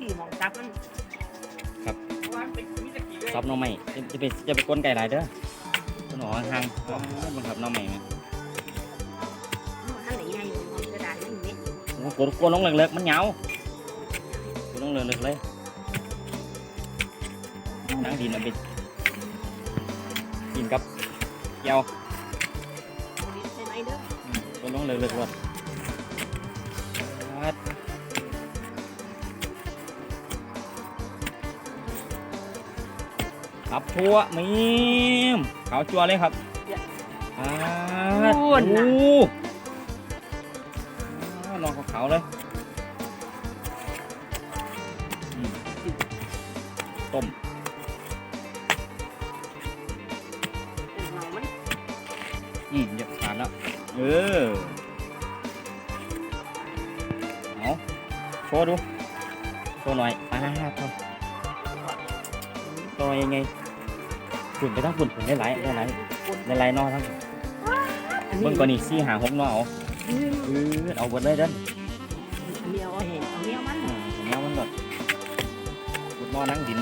ขี่มองซับมันครับ เพราะว่ามันเป็นมีตะกี้เลยซับหน้องใหม่จะจะไปจะไปก้นไก่หลายเด้อต้นหอห่างๆบังคับหน้องใหม่ไหมท่านไหนไงมันกระดาษนี่นี่โอ้โหกดกดลงเล็กๆมันเหงากดลงเล็กๆเลยนั่งดินเอาไปกินกับเกี๊ยวใช่ไหมเด้อกดลงเล็กๆรถ ครับทั่วมีมขาวจัวเลยครับปัดโอ้อ่านอนขาวๆเลยอืมต้มเรามันอืมเยอะขาดแล้ว เออ เอาโชว์ดู โชว์หน่อยอ่าโชว์โชว์ยังไง ฝุ่นไปทั้งฝุ่นฝุ่นได้หลายได้หลายได้หลายนอทั้งเบิ่งก่อนนี่ซี่หาหกนอเอาเออเอาเบิดเลยเด้นเดียวเอาเห็นเอาเนี้ยมันอืมผมเอามันก่อนขุดนอนั่งดิน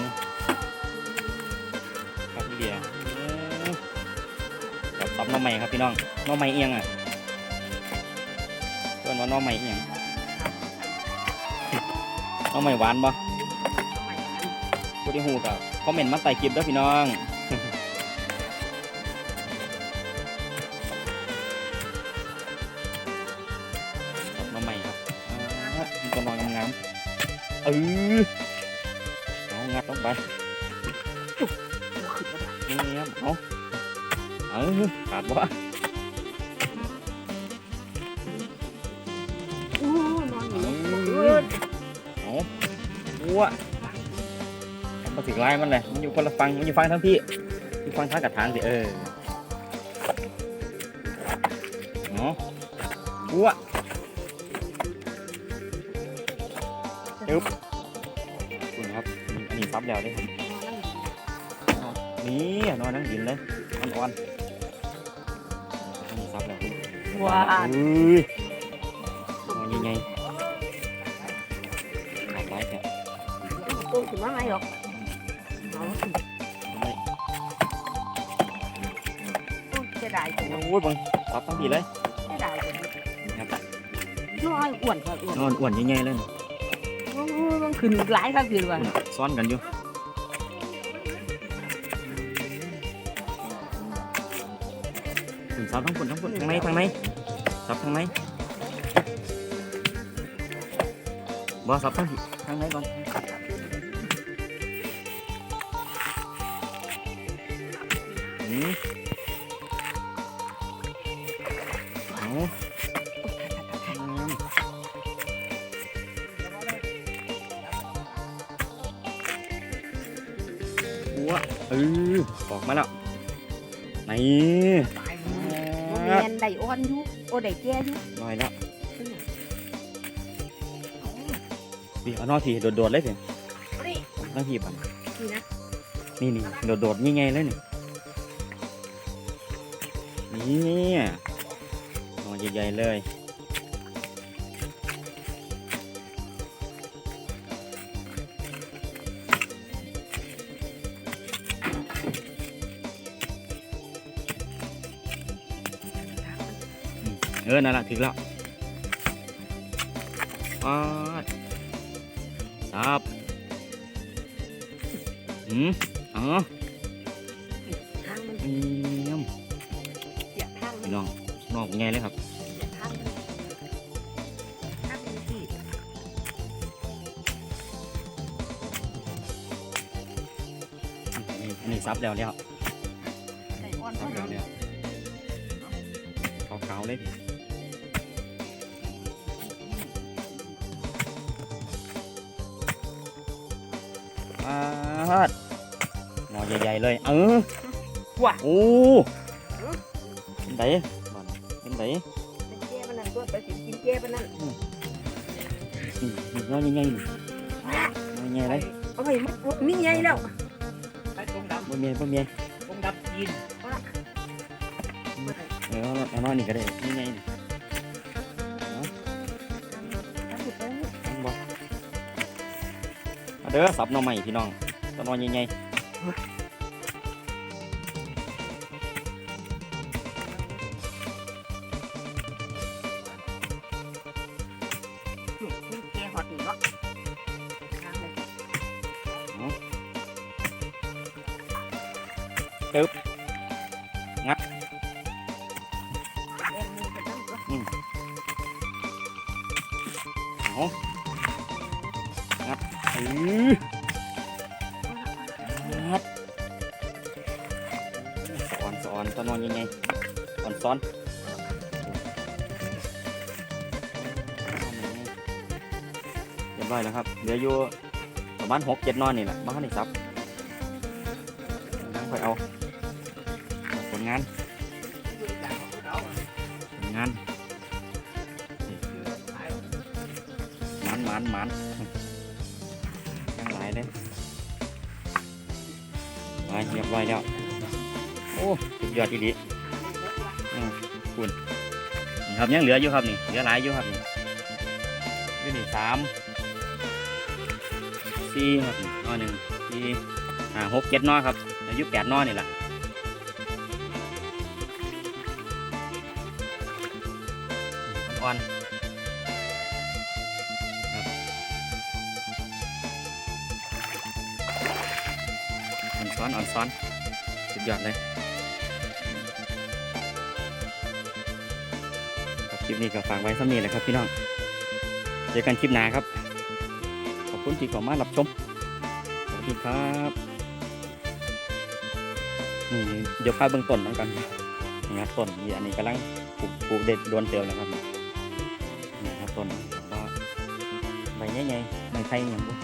ครับพี่เดียเออครับซับหน้องใหม่ครับพี่น้องหน้องใหม่เอียงอะเพื่อนว่าหน้องใหม่เอียงหน้องใหม่หวานบ่ผู้ที่หูกับคอมเมนต์มาใส่คลิปด้วยพี่น้อง ออเอางัดลงไปเงี้ยเอาเออขาดวะโอ้นอนอยู่เออเอาวัวมาถึงไล่มันเลยมันอยู่คนละฟังมันอยู่ฟังทั้งพี่อยู่ฟังทางกับทางสิเออเนาะวัวคุ แล้วเด้ครับนี่นอนนั่งดินเลยอ่อนๆอันนี้ซับแล้วว้าอุ้ยนอนยังไงขาดไร้เนี่ยตู้ถึงว่าไงหรอกเอาตู้จะได้ถึงโอ้ยบังซับทั้งทีเลยจะได้ถึงนะครับน้อยอ้วนกว่าอ้วนนอนอ้วนยังไงเลยโอ้มันขึ้นหลายครับขึ้นว่ะซ้อนกันอยู่ ถึงซับทั้งคนทั้งคนทางในทางในซับทางในบ่ซับทางที่ทางในก่อนอืมเอาอืมหัวเออออกมาแล้วนี่ โมเมนได้อ้อนอยู่โอ้ได้แก่อยู่ลอยแล้วพี่เอานอทีโดดๆเลยสินี่นอทีบันนี่นะนี่นี่โดดๆยังไงเลยนี่นี่นอใหญ่ๆเลย เออนั่นแหละถึงแล้วปาดซับอืมอ๋อทางมันเยี่ยมเสียทางมันพี่น้องนอกไงเลยครับเสียทางมันทางมันที่นี่อันนี้ซับแล้วแล้วได้อ้อนซัก็บแล้วแล้วขาวๆเลยาดหมอใหญ่ๆเลย เออว้าโอ้เป็นไดบ่อนเป็นไดเป็นแก่มันนั่นตัวไปสิกินแก่มันนั่นนี่นี่น้อยยังไงนี่น้อยยังไงเลยเอาไปมันมีไงแล้วไปตรงดบ่เมียบ่เมียำตรงดำยินเออเอาน้อยเอาน้อยนี่ก็ได้ยังไงนี่ เด้อสับหน่อใหม่พี่น้องต้นนอนใหญ่นี่นี่เกหอดนี่เนาะล้างเลยตึ๊บเอ็นมือจะต้องตัวเอางัดอื องัดสอนสอนต้นนอนใหญ่ๆสอนซ้อนเรียบร้อยแล้วครับเหลืออยู่ประมาณหกเจ็ดนอนนี่แหละบ้านนี่ซับนั่งค่อยเอาผลงานผลงานมันมันมัน ไปเรียบร้อยแล้ว โอ้สุดยอดดีอืมคุณนี่ครับยังเหลืออยู่ครับนี่เหลือหลายอยู่ครับนี่อยู่นี่สามสี่ครับนี่นอหนึ่งสี่ห้าหกเจ็ดนอครับอายุแปดนอนี่แหละ ซ้อนอ่อนซ้อนสุดยอดเลยครับคลิปนี้ก็ฝากไว้สำนีแหละครับพี่น้องเจอกันคลิปหน้าครับ ขอบคุณที่เข้ามารับชมสวัสดีครับนี่เดี๋ยวพาเบื้องต้นน้องกันนี่ครับต้นนี่อันนี้กำลังปลูกปลูกเด็ดโดนเตียวแล้วครับนี่ครับต้นก็ใบใหญ่ๆใบไทยอย่างพวก